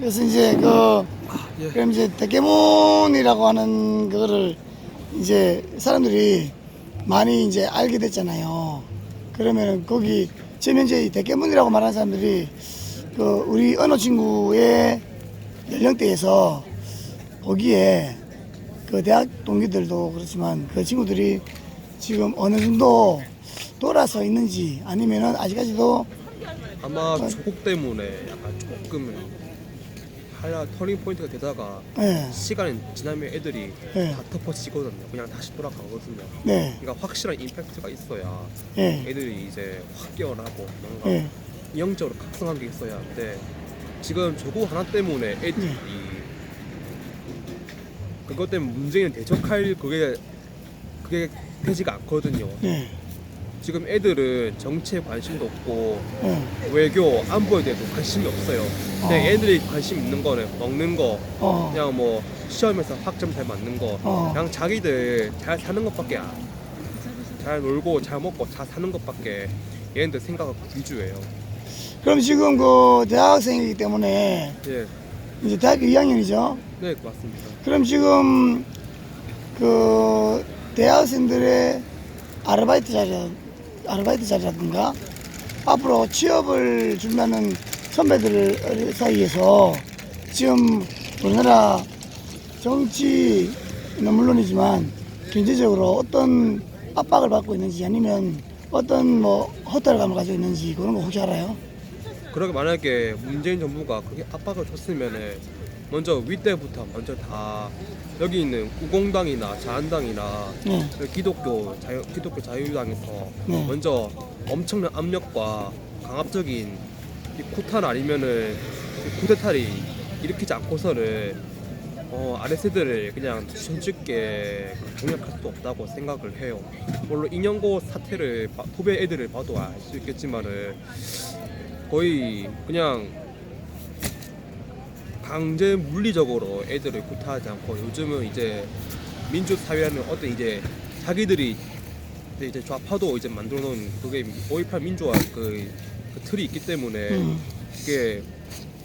그래서 이제 그 예. 그럼 이제 데케몬이라고 하는 그거를 이제 사람들이 많이 이제 알게 됐잖아요. 그러면은 거기 지금 현재 이 데케몬이라고 말하는 사람들이 그 우리 언어 친구의 연령대에서 보기에 그 대학 동기들도 그렇지만 그 친구들이 지금 어느 정도 돌아서 있는지 아니면은 아직까지도 아마 조국 때문에 약간 조금 하야 터닝 포인트가 되다가 예, 시간이 지나면 애들이 네. 다 덮어지거든요. 그냥 다시 돌아가거든요. 네, 그러니까 확실한 임팩트가 있어야 예, 애들이 이제 확 깨어나고 뭔가 예, 영적으로 각성한 게 있어야 하는데 지금 저거 하나 때문에 애들이 네. 그것 때문에 문재인 대적할 그게 그게 되지가 않거든요. 네, 지금 애들은 정치에 관심도 없고 예, 외교 안보에 대해서 관심이 없어요. 근데 어. 애들이 관심 있는 거는 먹는 거, 어, 그냥 뭐 시험에서 학점 잘 맞는 거, 어. 그냥 자기들 잘 사는 것밖에 안, 잘 놀고 잘 먹고 잘 사는 것밖에 얘네들 생각 위주예요. 그럼 지금 그 대학생이기 때문에 예, 이제 대학교 2학년이죠. 네 맞습니다. 그럼 지금 그 대학생들의 아르바이트 자리 아르바이트 자리라든가 앞으로 취업을 준다는 선배들 사이에서 지금 우리나라 정치는 물론이지만 경제적으로 어떤 압박을 받고 있는지 아니면 어떤 뭐 허탈감을 가지고 있는지 그런 거 혹시 알아요? 그러게 만약에 문재인 정부가 그렇게 압박을 줬으면은 먼저 윗대부터 먼저 다 여기 있는 우공당이나 자한당이나 네, 기독교 자유 기독교 자유당에서 네. 먼저 엄청난 압력과 강압적인 이 쿠탄 아니면은 이 쿠데타를 일으키지 않고서는 어, 아래 세대를 그냥 손쉽게 공략할 수 없다고 생각을 해요. 물론 인형고 사태를 봐- 후배 애들을 봐도 알 수 있겠지만은 거의 그냥 강제 물리적으로 애들을 구타하지 않고 요즘은 이제 민주 사회라는 어떤 이제 자기들이 이제- 좌파도 이제 만들어 놓은 그게 5.18 민주화 그, 그 틀이 있기 때문에 음, 이게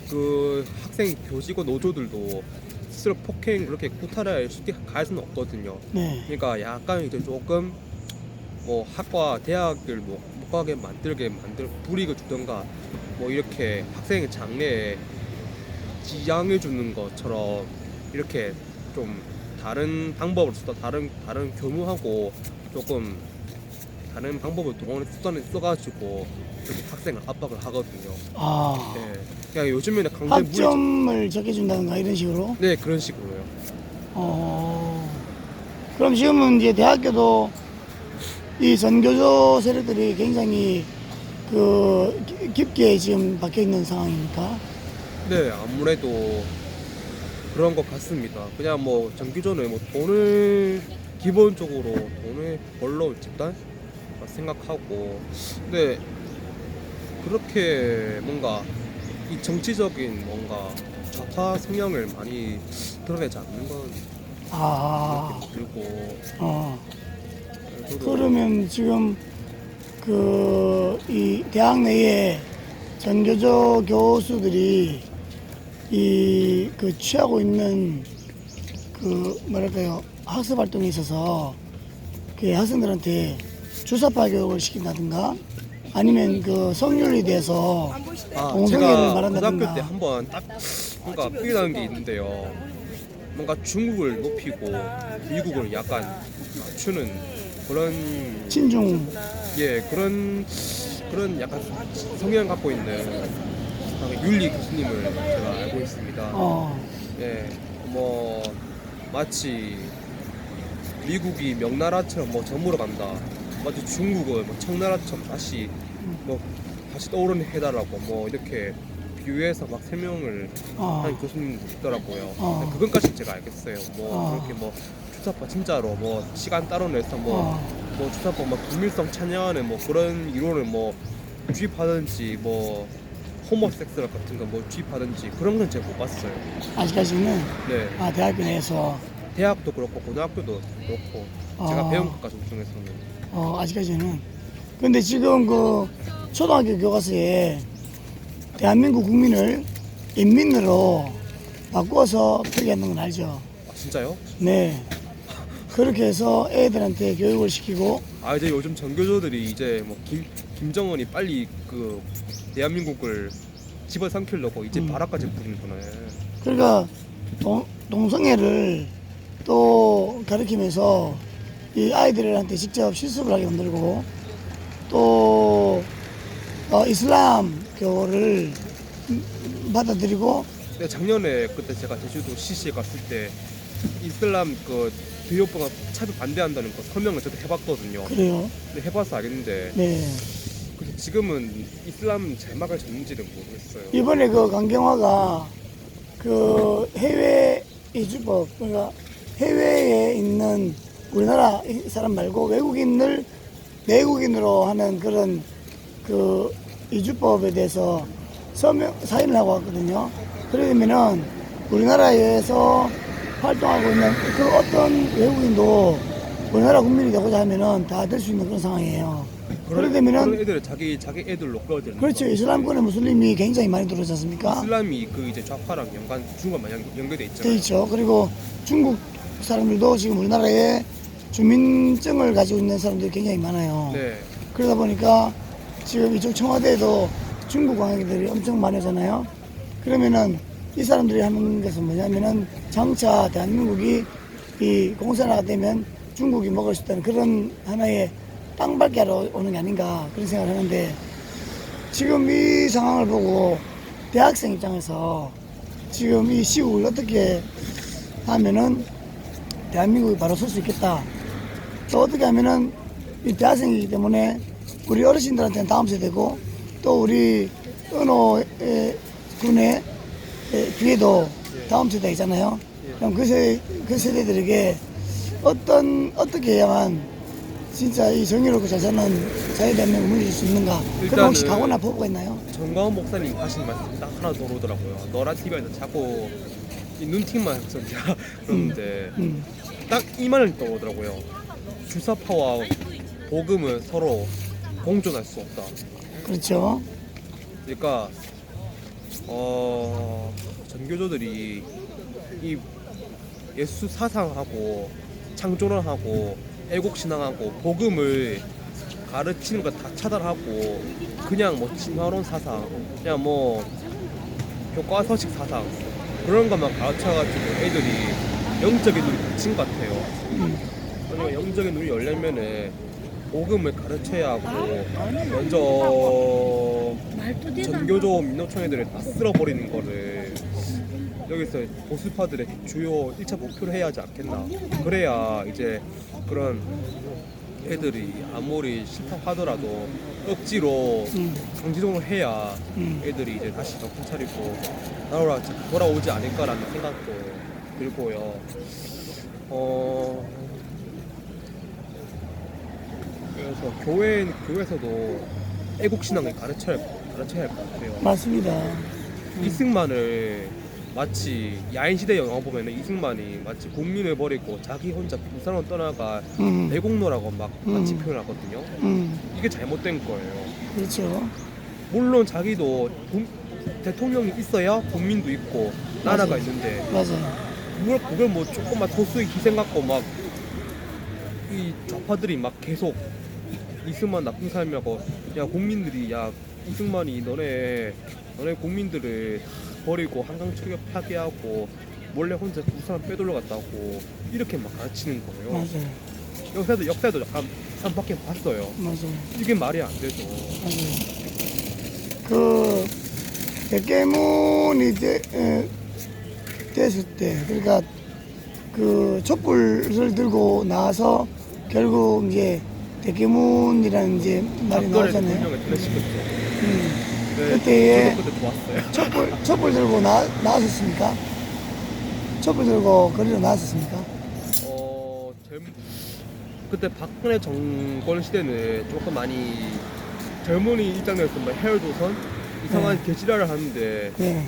그 학생 교직원 노조들도 스스로 폭행 그렇게 구타를 쉽게 갈 수는 없거든요. 네, 그러니까 약간 이제 조금 뭐 학과 대학을 뭐 못 가게 만들게 만들 불이익을 주던가 뭐 이렇게 학생의 장래에 지장을 주는 것처럼 이렇게 좀 다른 쓰다 다른 다른 교무하고 조금 다른 방법을 동원해 수단을 써가지고 그렇게 학생을 압박을 하거든요. 아 네. 그냥 요즘에는 강제 물리 학점을 적게 준다든가 이런 식으로. 네 그런 식으로요. 어, 그럼 지금은 이제 대학교도 이 전교조 세력들이 굉장히 그 기- 깊게 지금 박혀 있는 상황입니까? 네, 아무래도 그런 것 같습니다. 그냥 뭐 정기전에 뭐 돈을 기본적으로 돈을 벌러 올 집단 생각하고, 근데 그렇게 뭔가 이 정치적인 뭔가 좌파 성향을 많이 드러내지 않는 건 아, 들고, 어. 그러면 지금 그 이 대학 내에 전교조 교수들이 이 그 취하고 있는 그 뭐랄까요 학습 활동에 있어서 그 학생들한테 주사파 교육을 시킨다든가 아니면 그 성률에 대해서 아, 동성애를 제가 말한다든가. 고등학교 때 한번 딱 뭔가 필요한 게 있는데요. 뭔가 중국을 높이고 미국을 약간 낮추는 그런 친중 예 그런 그런 약간 성향 갖고 있는 아, 윤리 교수님을 제가 알고 있습니다. 어, 예, 뭐 마치 미국이 명나라처럼 뭐 저물어 간다. 마치 중국은 뭐 청나라처럼 다시 뭐 다시 떠오르는 해달라고 뭐 이렇게 비유해서 막 설명을 어, 하는 교수님도 있더라고요. 어. 근데 그건까지 제가 알겠어요. 뭐 어. 그렇게 뭐 주사파 진짜로 뭐 시간 따로 내서 뭐 어. 뭐 주사파 뭐 국민성 찬양하는 뭐 그런 이론을 뭐 주입하든지 뭐 호모섹스 같은 거 뭐 주입하든지 그런 건 제가 못 봤어요. 아직까지는 네. 아, 대학교 내에서 대학도 그렇고 고등학교도 그렇고 제가 아. 배운 것까지 중에서는 어, 아직까지는. 근데 지금 그 초등학교 교과서에 대한민국 국민을 인민으로 바꿔서 표기하는 건 알죠? 아 진짜요? 네. 그렇게 해서 애들한테 교육을 시키고 아 이제 요즘 전교조들이 이제 뭐 김 김정은이 빨리 그 대한민국을 집어삼키려고 이제 음. 바라까지 부리는구나. 그러니까 동, 동성애를 또 가르치면서 이 아이들한테 직접 실습을 하게 만들고 또 어, 이슬람 교를 받아들이고 근데 작년에 그때 제가 제주도 CC에 갔을 때 이슬람 그 비호병과 차별 반대한다는 거 설명을 저도 해봤거든요. 그래요. 근데 해봐서 알겠는데 네. 지금은 이슬람 제막을 졌는지는 모르겠어요. 이번에 그 강경화가 그 해외 이주법 그러니까 해외에 있는 우리나라 사람 말고 외국인을 내국인으로 하는 그런 그 이주법에 대해서 서명 사인을 하고 왔거든요. 그러면은 우리나라에서 활동하고 있는 그 어떤 외국인도 우리나라 국민이 되고자 하면은 다 될 수 있는 그런 상황이에요. 그러게 되면은 애들을 자기 자기 애들로 끌어들이는 그렇죠. 거. 이슬람권의 무슬림이 굉장히 많이 들어오지 않습니까? 이슬람이 그 이제 좌파랑 연관 중간 마냥 연결돼 있잖아요. 돼 있죠. 그리고 중국 사람들도 지금 우리나라에 주민증을 가지고 있는 사람들이 굉장히 많아요. 네. 그러다 보니까 지금 이쪽 청와대에도 중국 관광객들이 엄청 많으잖아요. 그러면은 이 사람들이 하는 것은 뭐냐면은 장차 대한민국이 이 공산화가 되면 중국이 먹을 수 있다는 그런 하나의 땅밟기 하러 오는 게 아닌가 그런 생각을 하는데 지금 이 상황을 보고 대학생 입장에서 지금 이 시국을 어떻게 하면은 대한민국이 바로 설 수 있겠다. 또 어떻게 하면은 이 대학생이기 때문에 우리 어르신들한테는 다음 세대고 또 우리 은호 군의 에, 뒤에도 다음 세대 있잖아요. 그럼 그, 세, 그 세대들에게 어떤 어떻게 해야만 진짜 이 정의롭고 잘 사는 자유 대한민국을 물릴 수 있는가? 그런 혹시 일단은- 각오나 포부가 있나요? 정광훈 목사님 하신 말씀 딱 하나 더 오더라고요. 너라 TV에서 자꾸 이 눈팅만 했었냐 그러는데 음, 딱 이 말을 떠오더라고요. 주사파와 복음은 서로 공존할 수 없다. 그렇죠. 그러니까 어 전교조들이 이 예수 사상하고 창조론하고 애국 신앙하고 복음을 가르치는 거 다 차단하고 그냥 뭐 진화론 사상 그냥 뭐 교과서식 사상 그런 것만 가르쳐가지고 애들이 영적인 눈이 닫힌 것 같아요. 음, 그러니까 영적인 눈이 열려면은 복음을 가르쳐야 하고 먼저 전교조 민노총 애들을 다 쓸어버리는 거를 여기서 보수파들의 주요 1차 목표로 해야 하지 않겠나 그래야 이제 그런 애들이 아무리 싫다 하더라도 억지로 음, 강제동을 해야 음. 애들이 이제 다시 정신 차리고 나오라 돌아오지 않을까라는 생각도 들고요. 어 그래서 교회 교회에서도 애국 신앙을 가르쳐야 가르쳐야 할 것 같아요. 맞습니다. 이승만을 마치 야인 시대 영화 보면은 이승만이 마치 국민을 버리고 자기 혼자 부산으로 떠나가 음, 내국노라고 막 마치 음. 표현하거든요. 음, 이게 잘못된 거예요. 그렇죠. 물론 자기도 국- 대통령이 있어야 국민도 있고 나라가 맞아요. 있는데 맞아요. 그걸 그걸 뭐 조금만 소수의 희생 갖고 막 이 좌파들이 막 계속 이승만 나쁜 사람이라고 야 국민들이 야 이승만이 너네 너네 국민들을 다 버리고 한강 출격 파괴하고 몰래 혼자 부산 빼돌려 갔다고 이렇게 막 가르치는 거예요. 맞아요. 역사도 역사도 약간 한 바퀴 봤어요. 맞아요. 이게 말이 안 되죠. 맞아요. 그 백개문이 되, 에, 됐을 때 그러니까 그 촛불을 들고 나와서 결국 이제 백개문이라는 이제 말이 박근혜 나오잖아요. 음. 네, 그때에 그때 좋았어요. 촛불 촛불 들고 나 나왔었습니까? 촛불 들고 거리로 나왔었습니까? 어, 젊... 그때 박근혜 정권 시대는 조금 많이 젊은이 입장에서 뭐 해열조선 이상한 네. 개지랄을 하는데 네.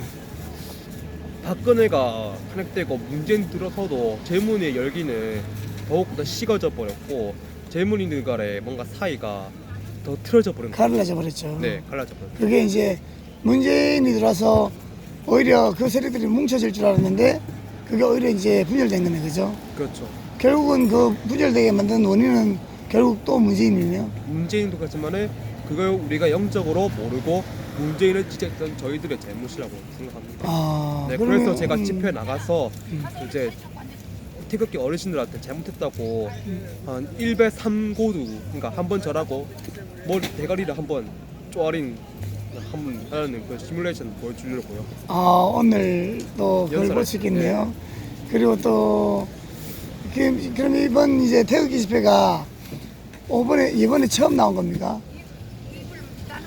박근혜가 탄핵되고 문재인 들어서도 젊은이의 열기는 더욱더 식어져 버렸고 젊은이들 간의 뭔가 사이가 더 틀어져 버린 거예요. 갈라져 버렸죠. 네, 갈라져 버렸죠. 그게 이제 문재인이 들어서 오히려 그 세력들이 뭉쳐질 줄 알았는데 그게 오히려 이제 분열된 거네 그죠? 그렇죠. 결국은 그 분열되게 만든 원인은 결국 또 문재인이네요. 문재인도 그렇지만은 그걸 우리가 영적으로 모르고 문재인을 지지했던 저희들의 잘못이라고 생각합니다. 아, 네, 그러면, 그래서 제가 음, 집회 나가서 이제 태극기 어르신들한테 잘못했다고 한 1배 3고두 그러니까 한 번 절하고 머리 대가리를 한 번 쪼아린 한번 하는 그 시뮬레이션 보여주려고요. 아, 오늘 또 그걸 연설할 볼수 있겠네요. 그리고 또 그- 그럼 이번 이제 태극기 집회가 이번에 이번에 처음 나온 겁니까?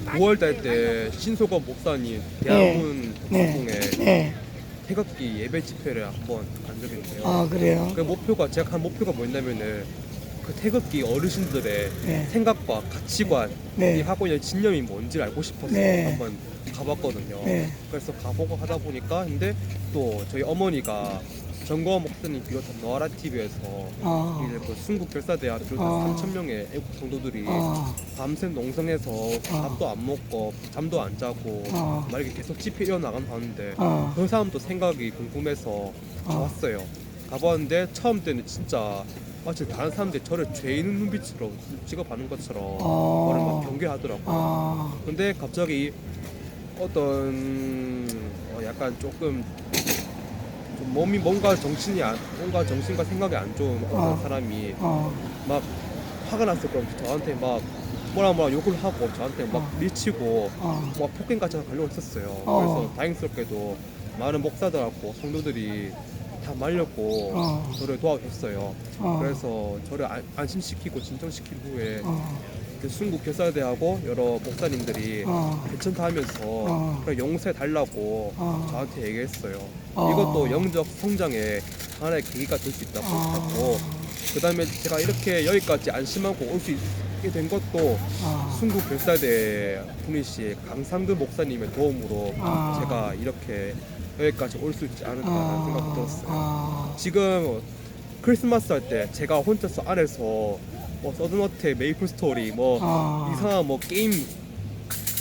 9월달 때 신소건 목사님 대학문 네. 방송에 네. 태극기 예배 집회를 한번 간 적이 있는데요. 아 그래요. 그 목표가 제가 한 목표가 뭐였냐면은 그 태극기 어르신들의 네. 생각과 가치관 네. 이 하고 있는 진념이 뭔지를 알고 싶어서 네. 한번 가봤거든요. 네. 그래서 가보고 하다 보니까 근데 또 저희 어머니가 정거원 목사님 비롯한 노아라 TV에서 아, 이제 그 순국 결사대학 비롯한 아. 3천 명의 애국 성도들이 아, 밤샘 농성해서 아. 밥도 안 먹고 잠도 안 자고 아. 막 이렇게 계속 집회 이어나간 봤는데 아, 그 사람도 생각이 궁금해서 아. 가봤어요. 가봤는데 처음 때는 진짜 마치 다른 사람들이 저를 죄 있는 눈빛으로 취급하는 것처럼 아. 저를 막 경계하더라고요. 아, 근데 갑자기 어떤 어, 약간 조금 좀 몸이 뭔가 정신이 안, 뭔가 정신과 생각이 안 좋은 어떤 아. 사람이 아, 막 화가 났을 거면 저한테 막 뭐라 뭐라 욕을 하고 저한테 막 아. 밀치고 아, 막 폭행까지 가려고 했었어요. 어. 그래서 다행스럽게도 많은 목사들하고 성도들이 다 말렸고 어. 저를 도와줬어요. 어. 그래서 저를 안, 안심시키고 진정시킨 후에 어, 그 순국 교사대하고 여러 목사님들이 어. 괜찮다 하면서 어. 그냥 용서해 달라고 어. 저한테 얘기했어요. 어. 이것도 영적 성장의 하나의 계기가 될 수 있다고 어. 하고 그다음에 제가 이렇게 여기까지 안심하고 올 수 있게 된 것도 아, 순국 별사대 분이시 강상근 목사님의 도움으로 아. 제가 이렇게 여기까지 올 수 있지 않을까라는 생각이 들었어요. 아, 지금 크리스마스 할 때 제가 혼자서 안에서 뭐 서든어택 메이플 스토리 뭐 아. 이상한 뭐 게임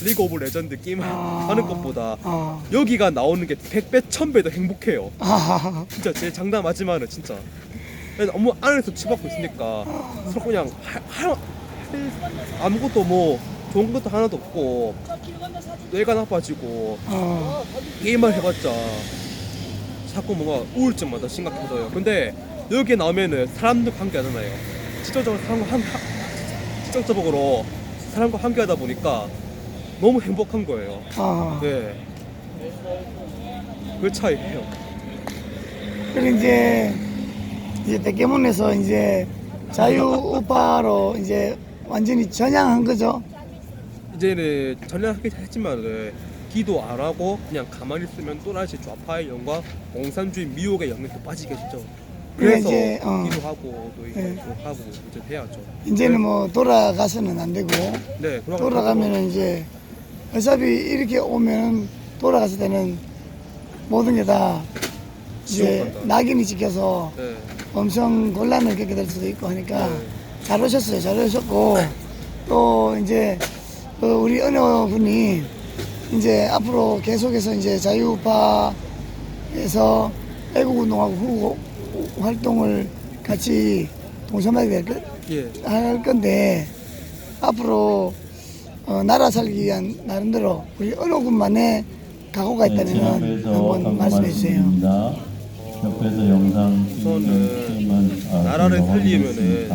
리그 오브 레전드 게임 아. 하는 것보다 아, 여기가 나오는 게 100배, 1000배 더 행복해요. 아, 진짜 제 장담하지만은 진짜 너무 안에서 치받고 있으니까 서로 그냥 할, 할, 할 아무것도 뭐 좋은 것도 하나도 없고 뇌가 나빠지고 아, 게임만 해봤자 자꾸 뭔가 우울증마다 심각해져요. 근데 여기에 나오면은 사람들 관계 하잖아요. 직접적으로 사람과 한, 하- 직접적으로 사람과 함께하다 보니까 너무 행복한 거예요. 아. 네. 그 차이예요. 그리고 이제 이제 대개문에서 이제 자유 우파로 이제 완전히 전향한 거죠. 이제는 전략하긴 했지만 기도 안 하고 그냥 가만히 있으면 또다시 좌파의 영광, 공산주의 미혹의 영역에 빠지겠죠. 그래서 이제, 어. 기도 하고 또 이거 네. 하고 이제 해야죠. 이제는 뭐 돌아가서는 안 되고 네, 돌아가면 돌아가면은 이제 어차피 이렇게 오면 돌아갔을 때는 모든 게다 지옥 이제 간다. 낙인이 찍혀서 네. 엄청 곤란을 겪게 될 수도 있고 하니까 네. 잘 오셨어요. 잘 오셨고 또 이제 그 우리 은호 군이 이제 앞으로 계속해서 이제 자유파에서 애국운동하고 활동을 같이 동참하게 될, 거- 예. 할 건데 앞으로 어, 나라 살기 위한 나름대로 우리 은호 군만의 각오가 네, 있다면 한번 말씀해 주세요. 말씀드립니다. 옆에서 영상 우선은 찍는 팀은 아, 나라를 살리면은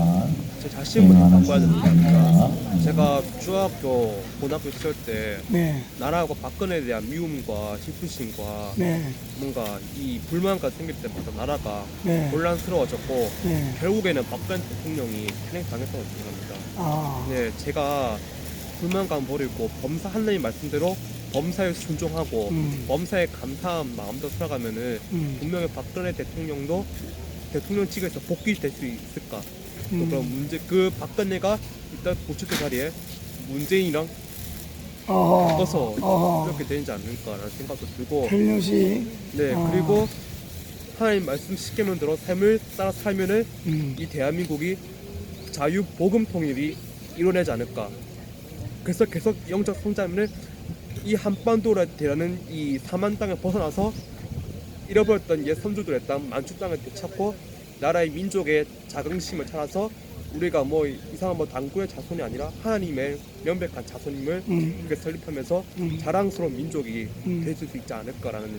제 자신부터 바꿔야 되는 게 아닙니까? 중입니다. 제가 중학교, 고등학교 시절 때 네, 나라하고 박근혜에 대한 미움과 질투심과 네, 뭔가 이 불만가 생길 때마다 나라가 네, 혼란스러워졌고 네. 결국에는 박근혜 대통령이 탄핵당했다고 생각합니다. 아, 네, 제가 불만감 버리고 범사 하나님 말씀대로 범사에 순종하고 음. 범사에 감사한 마음도 살아가면은 음, 분명히 박근혜 대통령도 대통령직에서 복귀될 수 있을까? 또 음. 그럼 문제 그 박근혜가 일단 고추대 자리에 문재인이랑 어허, 바꿔서 어허. 이렇게 되지 않을까라는 생각도 들고 헬륨시, 네 어. 그리고 하나님 말씀 십계명 들어 삶을 따라 살면은 음, 이 대한민국이 자유 복음 통일이 이뤄내지 않을까. 그래서 계속 영적 성장을 이 한반도라 대라는 이 사만 땅을 벗어나서 잃어버렸던 옛 선조들의 땅 만주 땅을 되찾고 나라의 민족의 자긍심을 찾아서 우리가 뭐 이상한 뭐 당구의 자손이 아니라 하나님의 명백한 자손임을 음, 이렇게 설립하면서 음, 자랑스러운 민족이 음. 될수 있지 않을까라는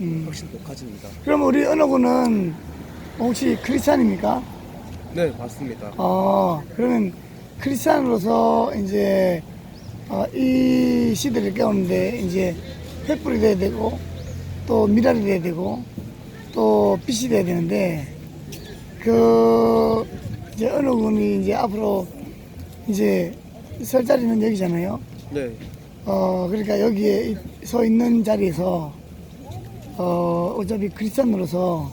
음. 확신도 가집니다. 그럼 우리 은호군은 혹시 크리스찬입니까? 네 맞습니다. 어, 그러면 크리스찬으로서 이제 어, 이 시대를 깨우는데 이제 횃불이 돼야 되고 또 미랄이 돼야 되고 또 빛이 돼야 되는데 그 이제 어느 분이 이제 앞으로 이제 설 자리는 여기잖아요. 네. 어 그러니까 여기에 이- 서 있는 자리에서 어 어차피 크리스찬으로서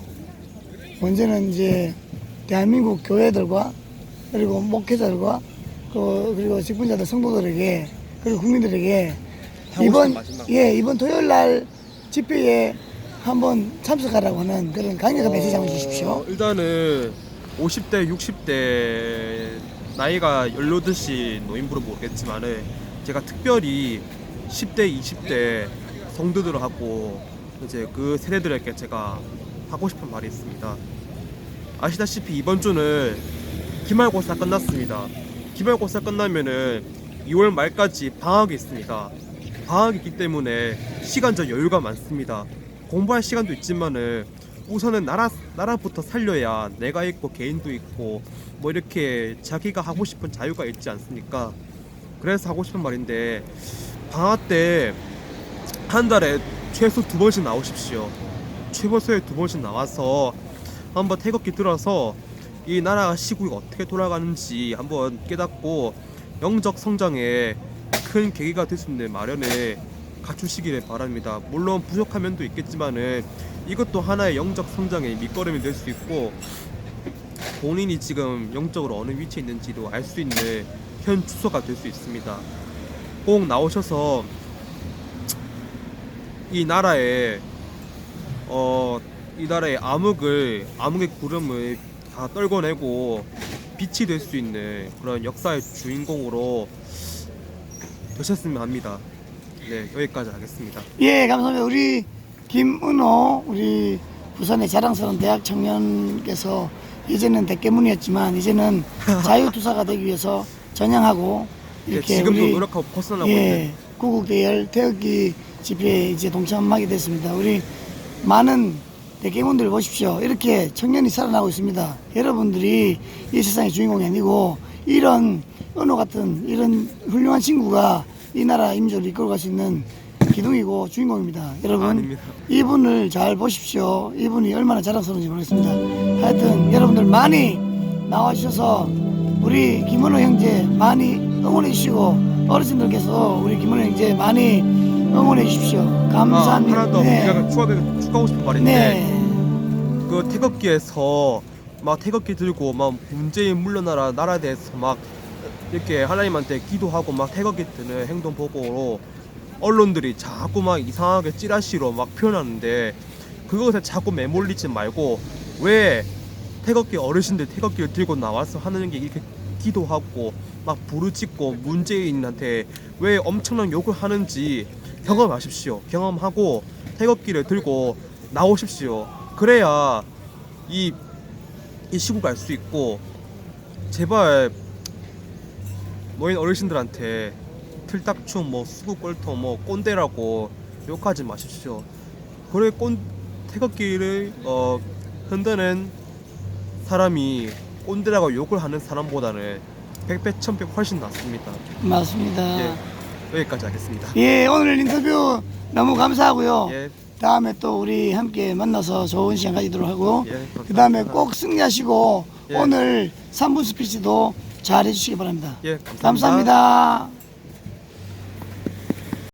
먼저는 이제 대한민국 교회들과 그리고 목회자들과 그 그리고 직분자들 성도들에게 그리고 국민들에게 이번 마지막. 예 이번 토요일 날 집회에 한번 참석하라고 하는 그런 강력한 메시지 한번 주십시오. 어, 일단은 50대, 60대 나이가 연료듯이 노인부로 모르겠지만은 제가 특별히 10대, 20대 성도들하고 이제 그 세대들에게 제가 하고 싶은 말이 있습니다. 아시다시피 이번 주는 기말고사 끝났습니다. 기말고사 끝나면은 2월 말까지 방학이 있습니다. 방학이 있기 때문에 시간적 여유가 많습니다. 공부할 시간도 있지만은 우선은 나라 나라부터 살려야 내가 있고 개인도 있고 뭐 이렇게 자기가 하고 싶은 자유가 있지 않습니까? 그래서 하고 싶은 말인데 방학 때 한 달에 최소 두 번씩 나오십시오. 최고수에 두 번씩 나와서 한번 태극기 들어서 이 나라 시국이 어떻게 돌아가는지 한번 깨닫고 영적 성장에 큰 계기가 될 수 있는 마련에 갖추시기를 바랍니다. 물론 부족한 면도 있겠지만은 이것도 하나의 영적 성장의 밑거름이 될 수 있고 본인이 지금 영적으로 어느 위치에 있는지도 알 수 있는 현 주소가 될 수 있습니다. 꼭 나오셔서 이 나라의 어 이 나라의 암흑을 암흑의 구름을 다 떨궈내고 빛이 될 수 있는 그런 역사의 주인공으로 되셨으면 합니다. 네 여기까지 하겠습니다. 예, 감사합니다. 우리 김은호, 우리 부산의 자랑스러운 대학 청년께서 예전엔 대깨문이었지만 이제는 자유투사가 되기 위해서 전향하고 네, 이렇게 지금도 우리 노력하고 벗어나고 예, 있는 구국대열 태극기 집회에 이제 동참하게 됐습니다. 우리 많은 대깨문들 보십시오. 이렇게 청년이 살아나고 있습니다. 여러분들이 이 세상의 주인공이 아니고 이런 은호 같은 이런 훌륭한 친구가 이 나라 임조를 이끌어 갈 수 있는 기둥이고 주인공입니다. 여러분 아닙니다. 이분을 잘 보십시오. 이분이 얼마나 자랑스러운지 모르겠습니다. 하여튼 여러분들 많이 나와주셔서 우리 김은호 형제 많이 응원해 주시고 어르신들께서 우리 김은호 형제 많이 응원해 주십시오. 아, 감사합니다. 하나 더 네. 제가 추가하고, 추가하고 싶은 말인데 네. 그 태극기에서 막 태극기 들고 막 문재인 물러나라 나라에 대해서 막 이렇게 하나님한테 기도하고 막 태극기 드는 행동 보고 언론들이 자꾸 막 이상하게 찌라시로 막 표현하는데 그것에 자꾸 매몰리지 말고 왜 태극기 어르신들 태극기를 들고 나와서 하는 게 이렇게 기도하고 막 부르짖고 문재인한테 왜 엄청난 욕을 하는지 경험하십시오. 경험하고 태극기를 들고 나오십시오. 그래야 이, 이 시국 알 수 있고 제발 노인 어르신들한테 틀딱춤 뭐 수구꼴통 뭐 꼰대라고 욕하지 마십시오. 그래 꼰 태극기를 어 흔드는 사람이 꼰대라고 욕을 하는 사람보다는 백배 천배 훨씬 낫습니다. 맞습니다. 예 여기까지 하겠습니다. 예, 오늘 인터뷰 너무 감사하고요. 예, 다음에 또 우리 함께 만나서 좋은 시간 가지도록 하고 예. 그 다음에 꼭 승리하시고 예. 오늘 3분 스피치도 잘 해주시기 바랍니다. 예 감사합니다. 감사합니다.